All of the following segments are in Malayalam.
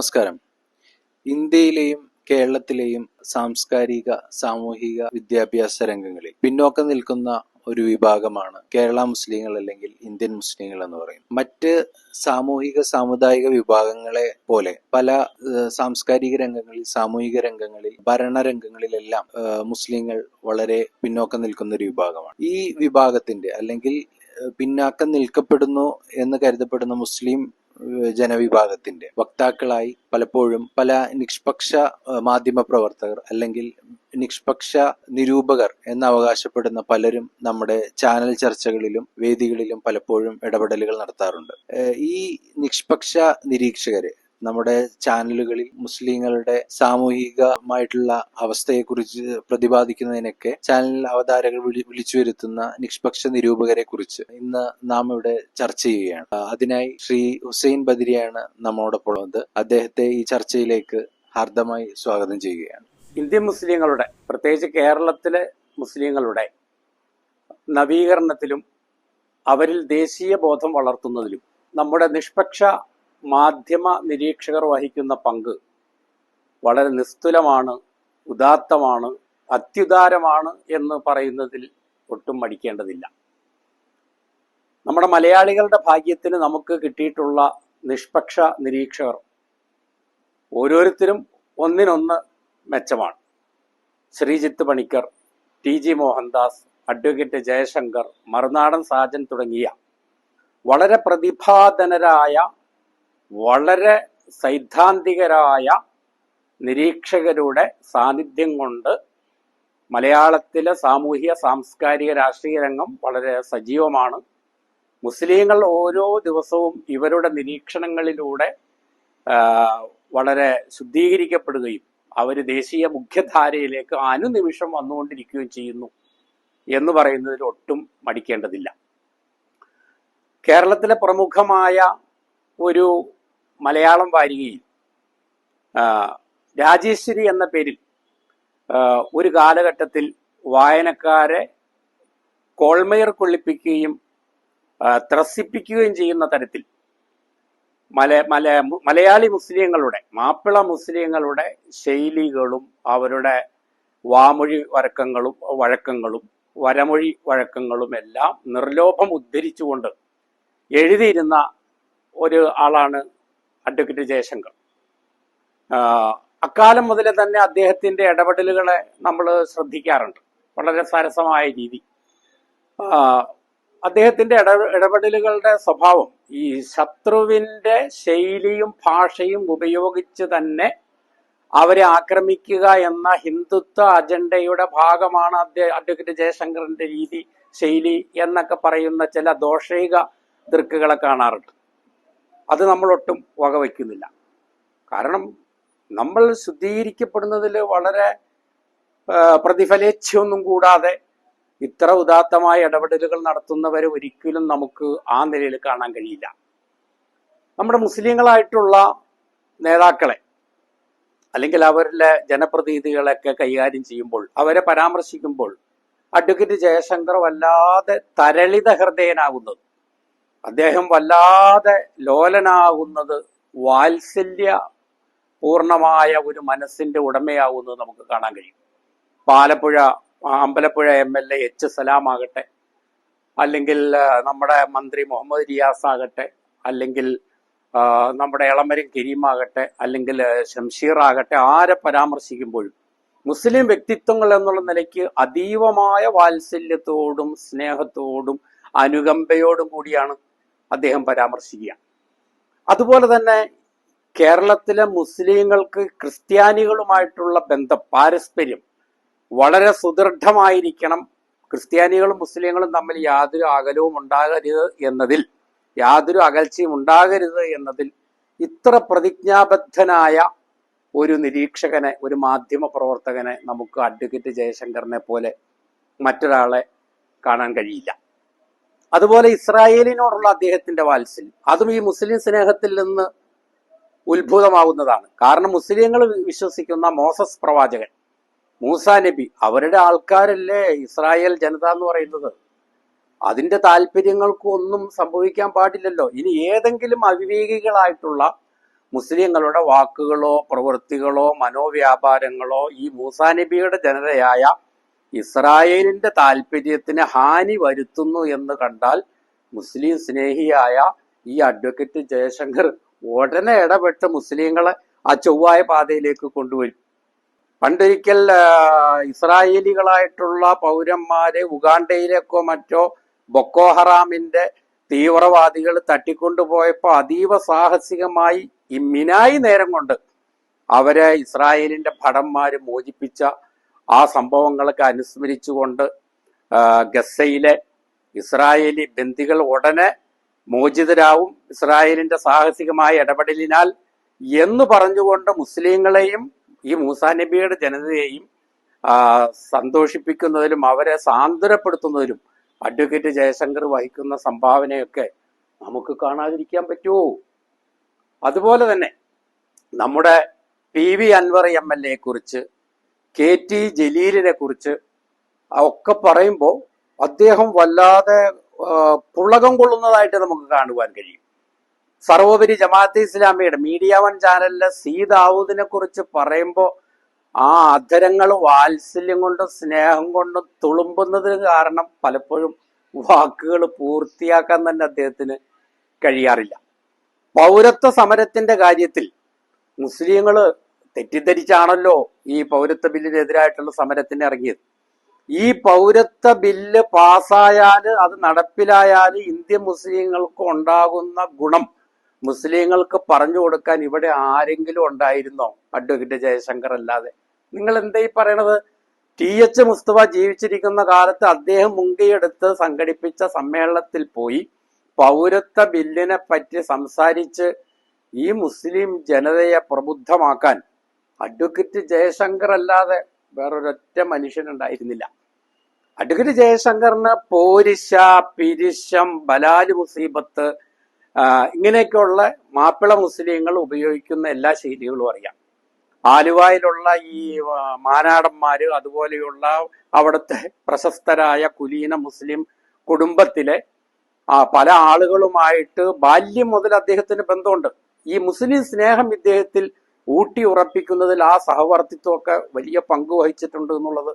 നമസ്കാരം. ഇന്ത്യയിലെയും കേരളത്തിലെയും സാംസ്കാരിക സാമൂഹിക വിദ്യാഭ്യാസ രംഗങ്ങളിൽ പിന്നോക്കം നിൽക്കുന്ന ഒരു വിഭാഗമാണ് കേരള മുസ്ലിങ്ങൾ അല്ലെങ്കിൽ ഇന്ത്യൻ മുസ്ലിങ്ങൾ എന്ന് പറയും. മറ്റ് സാമൂഹിക സാമുദായിക വിഭാഗങ്ങളെ പോലെ പല സാംസ്കാരിക രംഗങ്ങളിൽ സാമൂഹിക രംഗങ്ങളിൽ ഭരണരംഗങ്ങളിലെല്ലാം മുസ്ലിങ്ങൾ വളരെ പിന്നോക്കം നിൽക്കുന്ന ഒരു വിഭാഗമാണ്. ഈ വിഭാഗത്തിന്റെ അല്ലെങ്കിൽ പിന്നാക്കം നിൽക്കപ്പെടുന്നു എന്ന് കരുതപ്പെടുന്ന മുസ്ലിം ജനവിഭാഗത്തിന്റെ വക്താക്കളായി പലപ്പോഴും പല നിഷ്പക്ഷ മാധ്യമ പ്രവർത്തകർ അല്ലെങ്കിൽ നിഷ്പക്ഷ നിരൂപകർ എന്ന് അവകാശപ്പെടുന്ന പലരും നമ്മുടെ ചാനൽ ചർച്ചകളിലും വേദികളിലും പലപ്പോഴും ഇടപെടലുകൾ നടത്താറുണ്ട്. ഈ നിഷ്പക്ഷ നിരീക്ഷകരെ നമ്മുടെ ചാനലുകളിൽ മുസ്ലിങ്ങളുടെ സാമൂഹികമായിട്ടുള്ള അവസ്ഥയെക്കുറിച്ച് പ്രതിപാദിക്കുന്നതിനൊക്കെ ചാനൽ അവതാരകൾ വിളി വിളിച്ചു വരുത്തുന്ന നിഷ്പക്ഷ നിരൂപകരെ കുറിച്ച് ഇന്ന് നാം ഇവിടെ ചർച്ച ചെയ്യുകയാണ്. അതിനായി ശ്രീ ഹുസൈൻ ബദിരിയാണ് നമ്മോടൊപ്പം ഉള്ളത്. അദ്ദേഹത്തെ ഈ ചർച്ചയിലേക്ക് ഹാർദമായി സ്വാഗതം ചെയ്യുകയാണ്. ഇന്ത്യൻ മുസ്ലിങ്ങളുടെ പ്രത്യേകിച്ച് കേരളത്തിലെ മുസ്ലിങ്ങളുടെ നവീകരണത്തിലും അവരിൽ ദേശീയ ബോധം വളർത്തുന്നതിലും നമ്മുടെ നിഷ്പക്ഷ മാധ്യമ നിരീക്ഷകർ വഹിക്കുന്ന പങ്ക് വളരെ നിസ്തുലമാണ് ഉദാത്തമാണ് അത്യുദാരമാണ് എന്ന് പറയുന്നതിൽ ഒട്ടും മടിക്കേണ്ടതില്ല. നമ്മുടെ മലയാളികളുടെ ഭാഗ്യത്തിന് നമുക്ക് കിട്ടിയിട്ടുള്ള നിഷ്പക്ഷ നിരീക്ഷകർ ഓരോരുത്തരും ഒന്നിനൊന്ന് മെച്ചമാണ്. Sreejith Panicker T G Mohandas advocate Jayasankar Marunadan Sajan തുടങ്ങിയ വളരെ പ്രതിഭാധനരായ വളരെ സൈദ്ധാന്തികരായ നിരീക്ഷകരുടെ സാന്നിധ്യം കൊണ്ട് മലയാളത്തിലെ സാമൂഹിക സാംസ്കാരിക രാഷ്ട്രീയ രംഗം വളരെ സജീവമാണ്. മുസ്ലിങ്ങൾ ഓരോ ദിവസവും ഇവരുടെ നിരീക്ഷണങ്ങളിലൂടെ വളരെ ശുദ്ധീകരിക്കപ്പെടുകയും അവർ ദേശീയ മുഖ്യധാരയിലേക്ക് അനുനിമിഷം വന്നുകൊണ്ടിരിക്കുകയും ചെയ്യുന്നു എന്ന് പറയുന്നതിൽ ഒട്ടും മടിക്കേണ്ടതില്ല. കേരളത്തിലെ പ്രമുഖമായ ഒരു മലയാളം വാരികയിൽ രാജേശ്വരി എന്ന പേരിൽ ഒരു കാലഘട്ടത്തിൽ വായനക്കാരെ കോൾമയർ കൊള്ളിപ്പിക്കുകയും ത്രസിപ്പിക്കുകയും ചെയ്യുന്ന തരത്തിൽ മല മല മലയാളി മുസ്ലിങ്ങളുടെ മാപ്പിള മുസ്ലിങ്ങളുടെ ശൈലികളും അവരുടെ വാമൊഴി വഴക്കങ്ങളും വഴക്കങ്ങളും വരമൊഴി വഴക്കങ്ങളും എല്ലാം നിർലോഭം ഉദ്ധരിച്ചുകൊണ്ട് എഴുതിയിരുന്ന ഒരു ആളാണ് അഡ്വക്കേറ്റ് ജയശങ്കർ. അക്കാലം മുതലേ തന്നെ അദ്ദേഹത്തിന്റെ ഇടപെടലുകളെ നമ്മൾ ശ്രദ്ധിക്കാറുണ്ട്. വളരെ സരസമായ രീതി. അദ്ദേഹത്തിന്റെ ഇട ഇടപെടലുകളുടെ സ്വഭാവം ഈ ശത്രുവിന്റെ ശൈലിയും ഭാഷയും ഉപയോഗിച്ച് തന്നെ അവരെ ആക്രമിക്കുക എന്ന ഹിന്ദുത്വ അജണ്ടയുടെ ഭാഗമാണ് അഡ്വക്കേറ്റ് ജയശങ്കറിന്റെ രീതി ശൈലി എന്നൊക്കെ പറയുന്ന ചില ദോഷൈക ദൃക്കുകളെ കാണാറുണ്ട്. അത് നമ്മളൊട്ടും വകവയ്ക്കുന്നില്ല കാരണം നമ്മൾ ശുദ്ധീകരിക്കപ്പെടുന്നതിൽ വളരെ പ്രതിഫലേച്ഛയൊന്നും കൂടാതെ ഇത്ര ഉദാത്തമായ ഇടപെടലുകൾ നടത്തുന്നവരെ ഒരിക്കലും നമുക്ക് ആ നിലയിൽ കാണാൻ കഴിയില്ല. നമ്മുടെ മുസ്ലിങ്ങളായിട്ടുള്ള നേതാക്കളെ അല്ലെങ്കിൽ അവരിലെ ജനപ്രതിനിധികളെയൊക്കെ കൈകാര്യം ചെയ്യുമ്പോൾ അവരെ പരാമർശിക്കുമ്പോൾ അഡ്വക്കേറ്റ് ജയശങ്കർ വല്ലാതെ തരളിത ഹൃദയനാകുന്നത് അദ്ദേഹം വല്ലാതെ ലോലനാകുന്നത് വാത്സല്യ പൂർണമായ ഒരു മനസ്സിന്റെ ഉടമയാകുന്നത് നമുക്ക് കാണാൻ കഴിയും. Palappuzha Ambalappuzha M L A H Salam ആകട്ടെ അല്ലെങ്കിൽ നമ്മുടെ മന്ത്രി മുഹമ്മദ് റിയാസ് ആകട്ടെ അല്ലെങ്കിൽ നമ്മുടെ ഇളമരം കരീമാകട്ടെ അല്ലെങ്കിൽ ഷംഷീർ ആകട്ടെ ആരെ പരാമർശിക്കുമ്പോഴും മുസ്ലിം വ്യക്തിത്വങ്ങൾ എന്നുള്ള നിലയ്ക്ക് അതീവമായ വാത്സല്യത്തോടും സ്നേഹത്തോടും അനുകമ്പയോടും കൂടിയാണ് അദ്ദേഹം പരാമർശിക്കുക. അതുപോലെ തന്നെ കേരളത്തിലെ മുസ്ലിങ്ങൾക്ക് ക്രിസ്ത്യാനികളുമായിട്ടുള്ള ബന്ധം പാരസ്പര്യം വളരെ സുദൃഢമായിരിക്കണം. ക്രിസ്ത്യാനികളും മുസ്ലിങ്ങളും തമ്മിൽ യാതൊരു അകലവും ഉണ്ടാകരുത് എന്നതിൽ യാതൊരു അകൽച്ചയും ഉണ്ടാകരുത് എന്നതിൽ ഇത്ര പ്രതിജ്ഞാബദ്ധനായ ഒരു നിരീക്ഷകനെ ഒരു മാധ്യമ പ്രവർത്തകനെ നമുക്ക് അഡ്വക്കേറ്റ് ജയശങ്കറിനെ പോലെ മറ്റൊരാളെ കാണാൻ കഴിയില്ല. അതുപോലെ ഇസ്രായേലിനോടുള്ള അദ്ദേഹത്തിന്റെ വാത്സല്യം. അതും ഈ മുസ്ലിം സ്നേഹത്തിൽ നിന്ന് ഉത്ഭുതമാവുന്നതാണ്. കാരണം മുസ്ലിങ്ങൾ വിശ്വസിക്കുന്ന മോസസ് പ്രവാചകൻ മൂസ നബി അവരുടെ ആൾക്കാരല്ലേ ഇസ്രായേൽ ജനത എന്ന് പറയുന്നത്? അതിന്റെ താല്പര്യങ്ങൾക്കും ഒന്നും സംഭവിക്കാൻ പാടില്ലല്ലോ. ഇനി ഏതെങ്കിലും അവിവേകികളായിട്ടുള്ള മുസ്ലിങ്ങളുടെ വാക്കുകളോ പ്രവൃത്തികളോ മനോവ്യാപാരങ്ങളോ ഈ മൂസാ നബിയുടെ ജനതയായ ഇസ്രായേലിന്റെ താല്പര്യത്തിന് ഹാനി വരുത്തുന്നു എന്ന് കണ്ടാൽ മുസ്ലിം സ്നേഹിയായ ഈ അഡ്വക്കേറ്റ് ജയശങ്കർ ഉടനെ ഇടപെട്ട് മുസ്ലിങ്ങളെ ആ ചൊവ്വായ പാതയിലേക്ക് കൊണ്ടുവരും. പണ്ടൊരിക്കൽ ഇസ്രായേലികളായിട്ടുള്ള പൗരന്മാരെ ഉഗാണ്ടയിലേക്കോ മറ്റോ ബൊക്കോ ഹറാമിന്റെ തീവ്രവാദികൾ തട്ടിക്കൊണ്ടുപോയപ്പോൾ അതീവ സാഹസികമായി ഈ മിനായി നേരം കൊണ്ട് അവരെ ഇസ്രായേലിന്റെ ഭടന്മാര് മോചിപ്പിച്ച ആ സംഭവങ്ങളൊക്കെ അനുസ്മരിച്ചുകൊണ്ട് ഗസയിലെ ഇസ്രായേലി ബന്ദികൾ ഉടനെ മോചിതരാവും. ഇസ്രായേലിന്റെ സാഹസികമായ ഇടപെടലിനാൽ എന്ന് പറഞ്ഞുകൊണ്ട് മുസ്ലിങ്ങളെയും ഈ മൂസാ നബിയുടെ ജനതയെയും സന്തോഷിപ്പിക്കുന്നതിലും അവരെ സാന്ത്വനപ്പെടുത്തുന്നതിലും അഡ്വക്കേറ്റ് ജയശങ്കർ വഹിക്കുന്ന സംഭാവനയൊക്കെ നമുക്ക് കാണാതിരിക്കാൻ പറ്റുമോ? അതുപോലെ തന്നെ നമ്മുടെ P V Anvar M L എയെ കുറിച്ച് കെ ടി ജലീലിനെ കുറിച്ച് ഒക്കെ പറയുമ്പോൾ അദ്ദേഹം വല്ലാതെ പുളകം കൊള്ളുന്നതായിട്ട് നമുക്ക് കാണുവാൻ കഴിയും. സർവോപരി ജമാഅത്ത് ഇസ്ലാമിയുടെ മീഡിയ വൺ ചാനലിലെ സി ദാവൂദിനെ കുറിച്ച് പറയുമ്പോൾ ആ അധരങ്ങൾ വാത്സല്യം കൊണ്ടും സ്നേഹം കൊണ്ടും തുളുമ്പുന്നതിന് കാരണം പലപ്പോഴും വാക്കുകൾ പൂർത്തിയാക്കാൻ തന്നെ അദ്ദേഹത്തിന് കഴിയാറില്ല. പൗരത്വ സമരത്തിന്റെ കാര്യത്തിൽ മുസ്ലിങ്ങൾ തെറ്റിദ്ധരിച്ചാണല്ലോ ഈ പൗരത്വ ബില്ലിനെതിരായിട്ടുള്ള സമരത്തിന് ഇറങ്ങിയത്. ഈ പൗരത്വ ബില്ല് പാസ്സായാൽ അത് നടപ്പിലായാൽ ഇന്ത്യൻ മുസ്ലിങ്ങൾക്ക് ഉണ്ടാകുന്ന ഗുണം. മുസ്ലിങ്ങൾക്ക് പറഞ്ഞു കൊടുക്കാൻ ഇവിടെ ആരെങ്കിലും ഉണ്ടായിരുന്നോ? അഡ്വക്കേറ്റ് ജയശങ്കർ അല്ലാതെ. നിങ്ങൾ എന്താ ഈ പറയണത്? ടി എച്ച് മുസ്തഫ ജീവിച്ചിരിക്കുന്ന കാലത്ത് അദ്ദേഹം മുൻകൈയെടുത്ത് സംഘടിപ്പിച്ച സമ്മേളനത്തിൽ പോയി പൗരത്വ ബില്ലിനെ പറ്റി സംസാരിച്ച് ഈ മുസ്ലിം ജനതയെ പ്രബുദ്ധമാക്കാൻ അഡ്വക്കേറ്റ് ജയശങ്കർ അല്ലാതെ വേറൊരൊറ്റ മനുഷ്യനുണ്ടായിരുന്നില്ല. അഡ്വക്കേറ്റ് ജയശങ്കറിന് പോരിശ പിരിശം ബലാൽ മുസീബത്ത് ഇങ്ങനെയൊക്കെയുള്ള മാപ്പിള മുസ്ലിങ്ങൾ ഉപയോഗിക്കുന്ന എല്ലാ ശൈലികളും അറിയാം. ആലുവായിലുള്ള ഈ മാനാടന്മാര് അതുപോലെയുള്ള അവിടുത്തെ പ്രശസ്തരായ കുലീന മുസ്ലിം കുടുംബത്തിലെ പല ആളുകളുമായിട്ട് ബാല്യം മുതൽ അദ്ദേഹത്തിന് ബന്ധമുണ്ട്. ഈ മുസ്ലിം സ്നേഹം ഇദ്ദേഹത്തിൽ ഊട്ടി ഉറപ്പിക്കുന്നതിൽ ആ സഹവർത്തിത്വമൊക്കെ വലിയ പങ്ക് വഹിച്ചിട്ടുണ്ട് എന്നുള്ളത്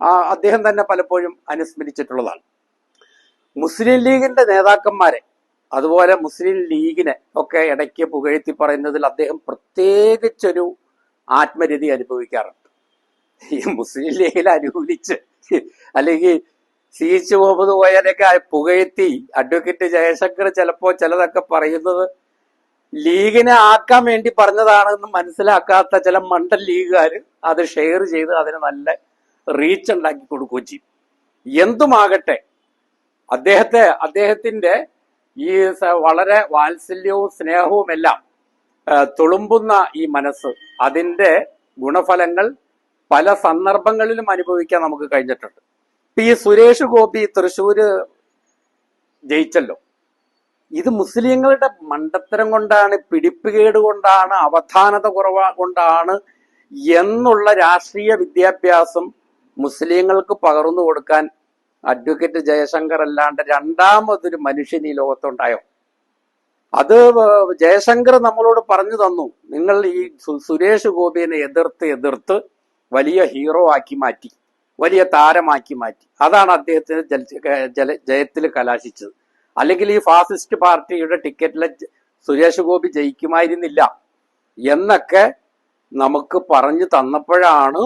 ആ അദ്ദേഹം തന്നെ പലപ്പോഴും അനുസ്മരിച്ചിട്ടുള്ളതാണ്. മുസ്ലിം ലീഗിന്റെ നേതാക്കന്മാരെ അതുപോലെ മുസ്ലിം ലീഗിനെ ഒക്കെ ഇടയ്ക്ക് പുകഴ്ത്തി പറയുന്നതിൽ അദ്ദേഹം പ്രത്യേകിച്ചൊരു ആത്മരതി അനുഭവിക്കാറുണ്ട്. ഈ മുസ്ലിം ലീഗിൽ അനുകൂലിച്ച് അല്ലെങ്കിൽ സി എച്ച് മുഹമ്മദ് കോയനൊക്കെ പുകഴ്ത്തി അഡ്വക്കേറ്റ് ജയശങ്കർ ചിലപ്പോൾ ചിലതൊക്കെ പറയുന്നത് ലീഗിനെ ആക്കാൻ വേണ്ടി പറഞ്ഞതാണെന്ന് മനസ്സിലാക്കാത്ത ചില മണ്ഡൽ ലീഗുകാർ അത് ഷെയർ ചെയ്ത് അതിന് നല്ല റീച്ച് ഉണ്ടാക്കി കൊടുക്കുകയും ചെയ്യും. എന്തുമാകട്ടെ അദ്ദേഹത്തെ അദ്ദേഹത്തിന്റെ ഈ വളരെ വാത്സല്യവും സ്നേഹവും എല്ലാം തുളുമ്പുന്ന ഈ മനസ്സ് അതിന്റെ ഗുണഫലങ്ങൾ പല സന്ദർഭങ്ങളിലും അനുഭവിക്കാൻ നമുക്ക് കഴിഞ്ഞിട്ടുണ്ട്. ഇപ്പൊ ഈ സുരേഷ് ഗോപി തൃശ്ശൂര് ജയിച്ചല്ലോ. ഇത് മുസ്ലിങ്ങളുടെ മണ്ടത്തരം കൊണ്ടാണ് പിടിപ്പുകേട് കൊണ്ടാണ് അവധാനത കുറവ കൊണ്ടാണ് എന്നുള്ള രാഷ്ട്രീയ വിദ്യാഭ്യാസം മുസ്ലിങ്ങൾക്ക് പകർന്നു കൊടുക്കാൻ അഡ്വക്കേറ്റ് ജയശങ്കർ അല്ലാണ്ട് രണ്ടാമതൊരു മനുഷ്യൻ ഈ ലോകത്തുണ്ടായോ? അത് ജയശങ്കർ നമ്മളോട് പറഞ്ഞു തന്നു. നിങ്ങൾ ഈ സുരേഷ് ഗോപിയെ എതിർത്ത് എതിർത്ത് വലിയ ഹീറോ ആക്കി മാറ്റി വലിയ താരമാക്കി മാറ്റി. അതാണ് അദ്ദേഹത്തിന് ജയത്തിൽ കലാശിച്ചത്. അല്ലെങ്കിൽ ഈ ഫാസിസ്റ്റ് പാർട്ടിയുടെ ടിക്കറ്റിലെ സുരേഷ് ഗോപി ജയിക്കുമായിരുന്നില്ല എന്നൊക്കെ നമുക്ക് പറഞ്ഞു തന്നപ്പോഴാണ്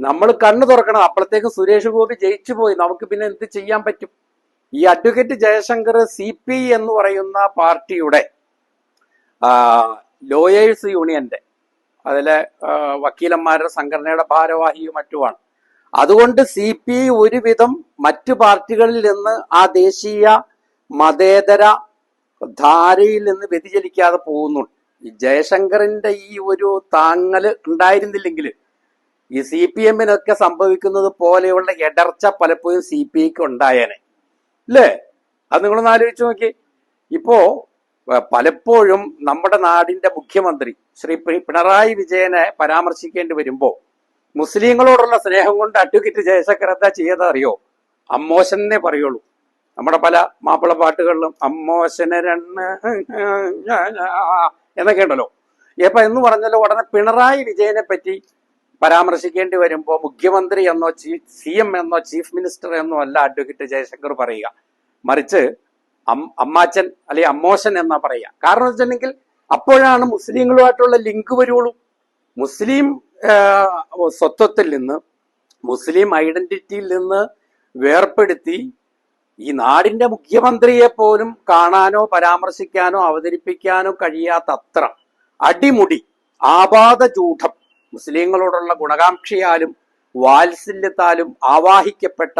നമ്മൾ കണ്ണു തുറക്കണം. അപ്പോഴത്തേക്ക് സുരേഷ് ഗോപി ജയിച്ചു പോയി. നമുക്ക് പിന്നെ എന്ത് ചെയ്യാൻ പറ്റും? ഈ അഡ്വക്കേറ്റ് ജയശങ്കർ സി പി എന്ന് പറയുന്ന പാർട്ടിയുടെ ലോയേഴ്സ് യൂണിയന്റെ അതിലെ വക്കീലന്മാരുടെ സംഘടനയുടെ ഭാരവാഹിയും മറ്റുമാണ്. അതുകൊണ്ട് സി പി ഒരുവിധം മറ്റു പാർട്ടികളിൽ നിന്ന് ആ ദേശീയ മതേതര ധാരയിൽ നിന്ന് വ്യതിചലിക്കാതെ പോകുന്നുണ്ട് ഈ ജയശങ്കറിന്റെ ഈ ഒരു താങ്ങൽ ഉണ്ടായിരുന്നില്ലെങ്കിൽ ഈ സി പി എമ്മിനൊക്കെ സംഭവിക്കുന്നത് പോലെയുള്ള ഇടർച്ച പലപ്പോഴും സി പി ഐക്ക് ഉണ്ടായേനെ. അല്ലേ? അത് നിങ്ങളൊന്ന് ആലോചിച്ച് നോക്കി. ഇപ്പോ പലപ്പോഴും നമ്മുടെ നാടിന്റെ മുഖ്യമന്ത്രി ശ്രീ പിണറായി വിജയനെ പരാമർശിക്കേണ്ടി വരുമ്പോ മുസ്ലിങ്ങളോടുള്ള സ്നേഹം കൊണ്ട് അഡ്വക്കേറ്റ് ജയശങ്കർ എന്താ ചെയ്യാതെ അറിയോ അമ്മോശനെ പറയുള്ളൂ. നമ്മുടെ പല മാപ്പിള പാട്ടുകളിലും അമ്മോശനരണ് എന്നൊക്കെ ഉണ്ടല്ലോ. ഇപ്പൊ എന്ന് പറഞ്ഞല്ലോ ഉടനെ പിണറായി വിജയനെ പറ്റി പരാമർശിക്കേണ്ടി വരുമ്പോൾ മുഖ്യമന്ത്രി എന്നോ സി എം എന്നോ ചീഫ് മിനിസ്റ്റർ എന്നോ അല്ല അഡ്വക്കേറ്റ് ജയശങ്കർ പറയുക. മറിച്ച് അമ്മാച്ചൻ അല്ലെ അമ്മോശൻ എന്നാ പറയുക. കാരണം വെച്ചിട്ടുണ്ടെങ്കിൽ അപ്പോഴാണ് മുസ്ലിങ്ങളുമായിട്ടുള്ള ലിങ്ക് വരുള്ളൂ. മുസ്ലിം സ്വത്വത്തിൽ നിന്ന് മുസ്ലിം ഐഡന്റിറ്റിയിൽ നിന്ന് വേർപ്പെടുത്തി ഈ നാടിന്റെ മുഖ്യമന്ത്രിയെ പോലും കാണാനോ പരാമർശിക്കാനോ അവതരിപ്പിക്കാനോ കഴിയാത്തത്ര അടിമുടി ആപാത ചൂഢം മുസ്ലിങ്ങളോടുള്ള ഗുണകാംക്ഷയാലും വാത്സല്യത്താലും ആവാഹിക്കപ്പെട്ട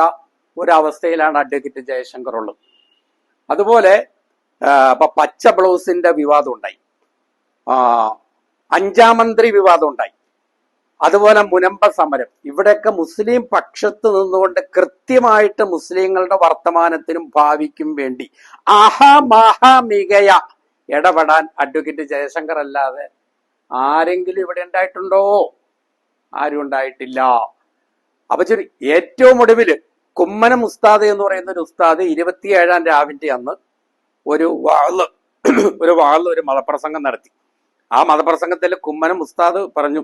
ഒരവസ്ഥയിലാണ് അഡ്വക്കേറ്റ് ജയശങ്കർ ഉള്ളത്. അതുപോലെ പച്ച ബ്ലൗസിന്റെ വിവാദം ഉണ്ടായി. അഞ്ചാം മന്ത്രി വിവാദം ഉണ്ടായി. അതുപോലെ മുനമ്പ സമരം. ഇവിടെയൊക്കെ മുസ്ലിം പക്ഷത്ത് നിന്നുകൊണ്ട് കൃത്യമായിട്ട് മുസ്ലിങ്ങളുടെ വർത്തമാനത്തിനും ഭാവിക്കും വേണ്ടി ആഹാ മാഹാ മികയ ഇടപെടാൻ അഡ്വക്കേറ്റ് ജയശങ്കർ അല്ലാതെ ആരെങ്കിലും ഇവിടെ ഉണ്ടായിട്ടുണ്ടോ? ആരും ഉണ്ടായിട്ടില്ല. അപ്പൊ ശരി ഏറ്റവും ഒടുവിൽ കുമ്മനം ഉസ്താദ് എന്ന് പറയുന്ന ഒരു ഉസ്താദ് ഇരുപത്തിയേഴാം രാവിന്റെ അന്ന് ഒരു വാൾ ഒരു വാൾ ഒരു മതപ്രസംഗം നടത്തി. ആ മതപ്രസംഗത്തിൽ കുമ്മനം ഉസ്താദ് പറഞ്ഞു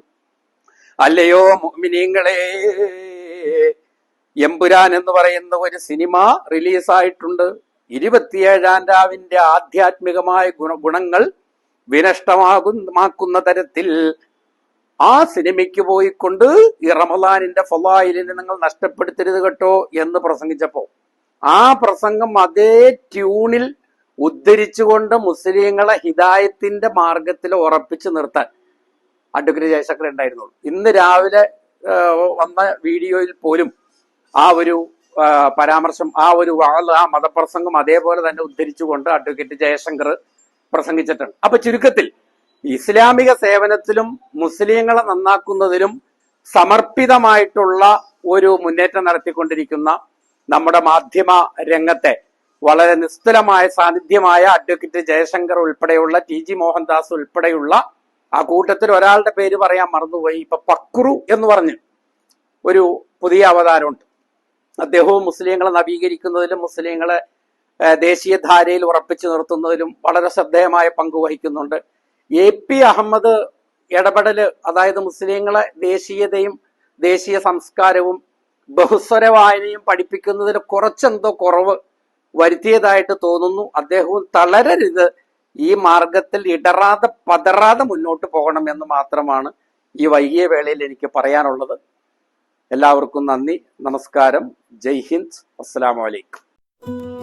അല്ലയോ മുഅ്മിനീങ്ങളെ എമ്പുരാൻ എന്ന് പറയുന്ന ഒരു സിനിമ റിലീസായിട്ടുണ്ട്. ഇരുപത്തിയേഴാം രാവിന്റെ ആധ്യാത്മികമായ ഗുണ ഗുണങ്ങൾ വിനഷ്ടമാകുമാക്കുന്ന തരത്തിൽ ആ സിനിമയ്ക്ക് പോയിക്കൊണ്ട് ഈ റമദാനിന്റെ ഫലായിലിനെ നിങ്ങൾ നഷ്ടപ്പെടുത്തരുത് കേട്ടോ എന്ന് പ്രസംഗിച്ചപ്പോ ആ പ്രസംഗം അതേ ട്യൂണിൽ ഉദ്ധരിച്ചുകൊണ്ട് മുസ്ലിങ്ങളെ ഹിദായത്തിന്റെ മാർഗത്തിൽ ഉറപ്പിച്ചു നിർത്താൻ അഡ്വക്കേറ്റ് ജയശങ്കർ ഉണ്ടായിരുന്നുള്ളൂ. ഇന്ന് രാവിലെ വന്ന വീഡിയോയിൽ പോലും ആ ഒരു പരാമർശം ആ ഒരു വാൾ ആ മതപ്രസംഗം അതേപോലെ തന്നെ ഉദ്ധരിച്ചുകൊണ്ട് അഡ്വക്കേറ്റ് ജയശങ്കർ പ്രസംഗിച്ചിട്ടുണ്ട്. അപ്പൊ ചുരുക്കത്തിൽ ഇസ്ലാമിക സേവനത്തിലും മുസ്ലിങ്ങളെ നന്നാക്കുന്നതിലും സമർപ്പിതമായിട്ടുള്ള ഒരു മുന്നേറ്റം നടത്തിക്കൊണ്ടിരിക്കുന്ന നമ്മുടെ മാധ്യമ രംഗത്തെ വളരെ നിസ്തുലമായ സാന്നിധ്യമായ അഡ്വക്കേറ്റ് ജയശങ്കർ ഉൾപ്പെടെയുള്ള ടി ജി മോഹൻദാസ് ഉൾപ്പെടെയുള്ള ആ കൂട്ടത്തിൽ ഒരാളുടെ പേര് പറയാൻ മറന്നുപോയി. ഇപ്പൊ പക്രു എന്ന് പറഞ്ഞ് ഒരു പുതിയ അവതാരമുണ്ട്. അദ്ദേഹവും മുസ്ലിങ്ങളെ നവീകരിക്കുന്നതിലും മുസ്ലിങ്ങളെ ദേശീയ ധാരയിൽ ഉറപ്പിച്ചു നിർത്തുന്നതിലും വളരെ ശ്രദ്ധേയമായ പങ്ക് വഹിക്കുന്നുണ്ട്. എ പി അഹമ്മദ് ഇടപെടൽ അതായത് മുസ്ലിങ്ങളെ ദേശീയതയും ദേശീയ സംസ്കാരവും ബഹുസ്വര വായനയും പഠിപ്പിക്കുന്നതിൽ കുറച്ചെന്തോ കുറവ് വരുത്തിയതായിട്ട് തോന്നുന്നു. അദ്ദേഹവും തളരരുത്. ഈ മാർഗത്തിൽ ഇടറാതെ പതറാതെ മുന്നോട്ട് പോകണം എന്ന് മാത്രമാണ് ഈ വൈകിയ വേളയിൽ എനിക്ക് പറയാനുള്ളത്. എല്ലാവർക്കും നന്ദി നമസ്കാരം. ജയ് ഹിന്ദ്. അസ്സാം അലൈക്കും.